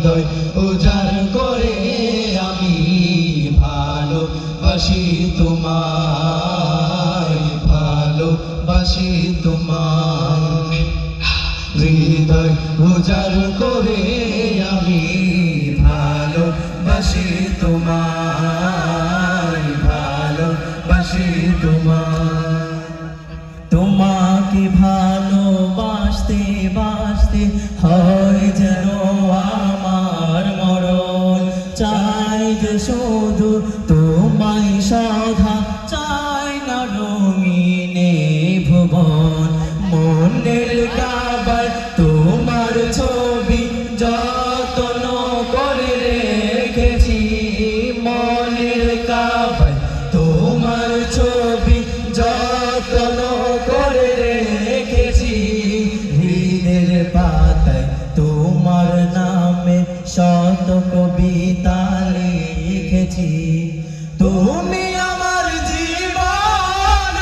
হৃদয় উজার করে আমি ভালোবাসি তোমায় ভালোবাসি তোমায়। হৃদয় উজার করে আমি ভালোবাসি তোমায় ভালোবাসি তোমায়। তোমাকে ভালোবাসতে, বাসতে হয় চাই যে শুধু তোমায় সাধা শত কবিতা লিখেছি। তুমি আমার জীবন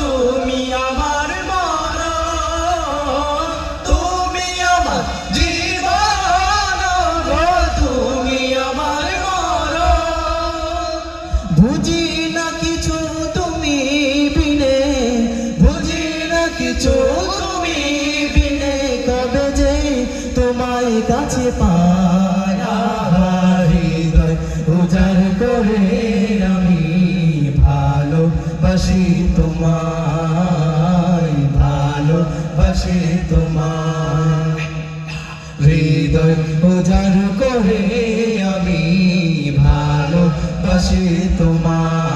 তুমি আমার মরণ। তুমি আমার জীবন তুমি আমার মরণ। বুঝি না কিছু তোমায় কাছে হৃদয় উজাড় করে আমি ভালোবাসি তোমায় ভালোবাসি তোমায়। হৃদয় উজাড় করে আমি তোমায় ভালোবাসি তোমায়।